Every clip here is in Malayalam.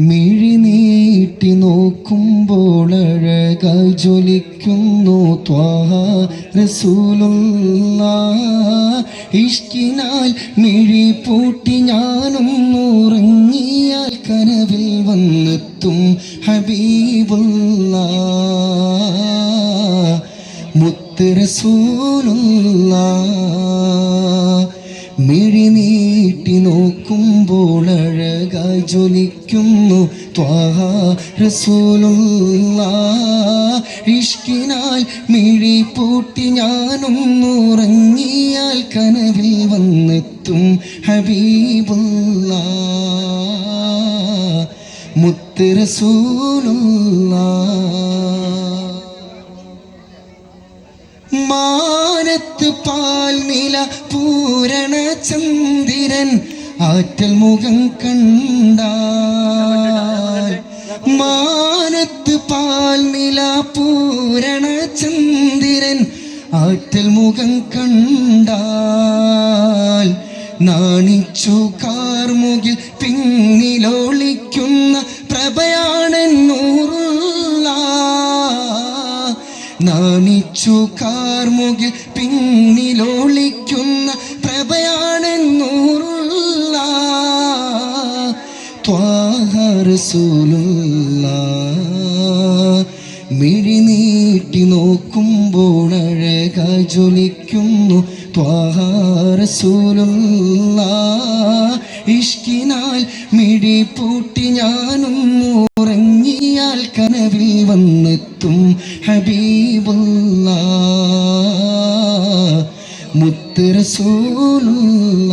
മിഴി നീട്ടി നോക്കുമ്പോൾ അഴകായി ജ്വലിക്കുന്നു റസൂലുള്ള ഇഷ്കിനാൽ മിഴി പൂട്ടി ഞാനും ഉറങ്ങിയാൽ കനവിൽ വന്നെത്തും റസൂലുള്ള മിഴി നീട്ടി നോക്കുമ്പോൾ അഴകായി ജ്വലിക്കുന്നു ത്വാഹ റസൂലുള്ള. ഇഷ്കിനാൽ മിഴി പൂട്ടി ഞാനും ഉറങ്ങിയാൽ കനവിൽ വന്നെത്തും ഹബീബുള്ള. മുത്ത് റസൂലുള്ള മാനത്ത് പാൽ നില പൂരണ ചന്ദ്രൻ ആറ്റൽ മുഖം കണ്ടാൽ മാനത്ത് പാൽ നില പൂരണ ചന്ദ്രൻ ആറ്റൽ മുഖം കണ്ടാൽ നാണിച്ചു കാർമുകിൽ നാണിച്ചു കാർമുകിൽ പിന്നിലൊളിക്കുന്ന പ്രഭയാണെന്നൂറുള്ള ത്വാഹറസൂലുള്ള. മിഴി നീട്ടി നോക്കുമ്പോൾ അഴക ജ്വലിക്കുന്നു ത്വാഹറസൂലുള്ള. ഇഷ്കിനാൽ മിഴി പൂട്ടി ഞാനും കനവിൽ വന്നെത്തും ഹബീബുള്ള മുത്തരസൂലുള്ള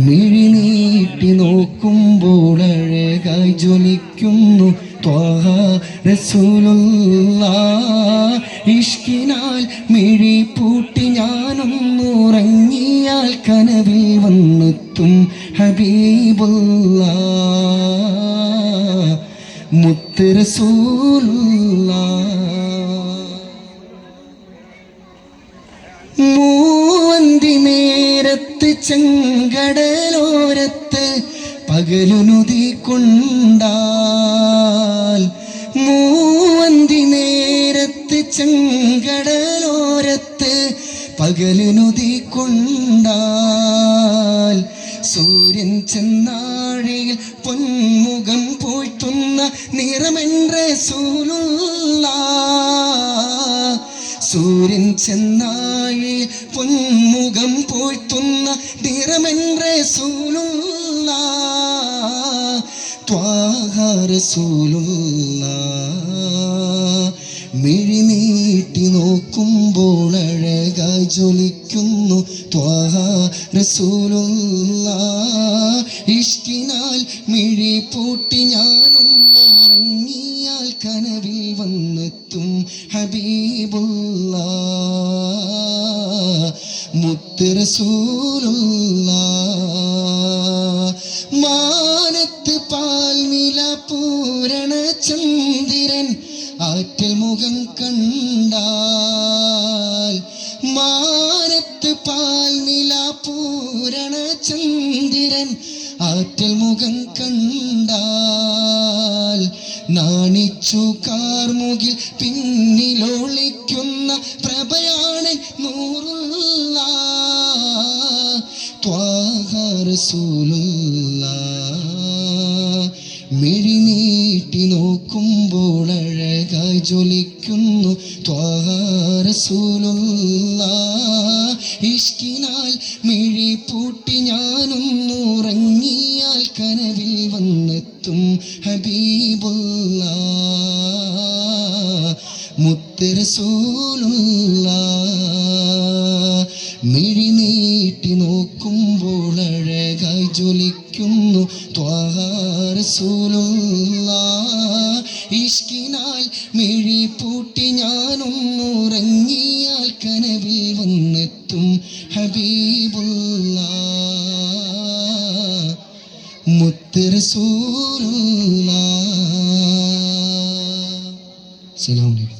മിഴി നീട്ടി നോക്കുമ്പോൾ അഴകായി ജ്വലിക്കുന്നു ത്വാഹ റസൂലുള്ള ഇഷ്കിനാൽ മിഴി പൂട്ടി ഞാനും ഉറങ്ങിയാൽ കനവിൽ വന്നെത്തും ഹബീബുള്ള മൂവന്തി നേരത്ത് ചെങ്കടലോരത്ത് പകലുനുതി കൊണ്ടാൽ മൂവന്തി നേരത്ത് ചെങ്കടലോരത്ത് പകലിനുതി സൂര്യൻ ചെന്നായി പൊന്മുഖം പോഴ്ത്തുന്ന നിറമെന്റെ സൂലുള്ള ത്വാഹാരസൂലുള്ള മിഴിനീട്ടി നോക്കുമ്പോൾ അഴകായി ജ്വലിക്കുന്നു ത്വാഹ റസൂലുള്ള ഇഷ്കിനാൽ മിഴി പൂട്ടി ഞാനും ഉറങ്ങിയാൽ കനവിൽ വന്നെത്തും ഹബീബുള്ള മുത്തറസൂലുള്ള മാനത്ത് പാൽ നില പൂരണ ചന്ദ്രൻ ആറ്റൽ മുഖം കണ്ടാൽ മാനത്ത് പാൽ നില പൂരണ ചന്ദ്രൻ ആറ്റൽ മുഖം കണ്ടാൽ നാണിച്ചു കാർമുകിൽ പിന്നിലൊളിക്കുന്ന പ്രഭയാണ് നൂറുള്ള. ത്വാഹറസൂലുള്ള. മിഴി നീട്ടി നോക്കുമ്പോൾ അഴകായി ജ്വലിക്കുന്നു ത്വാഹാരസൂലുള്ള ഇഷ്കിനാൽ മിഴി പൂട്ടി ഞാനൊന്നുറങ്ങിയാൽ കനവിൽ വന്നെത്തും ഹബീബുള്ള. റസൂലുള്ള മിഴി നീട്ടി നോക്കുമ്പോൾ അഴകായി ജ്വലിക്കുന്നു. ത്വാഹാരസൂലുള്ള ഇഷ്കിനാൽ മിഴി പൂട്ടി ഞാനും ഉറങ്ങിയാൽ കനവിൽ വന്നെത്തും ഹബീബുള്ള. മുത്ത് റസൂലുള്ള. സലാം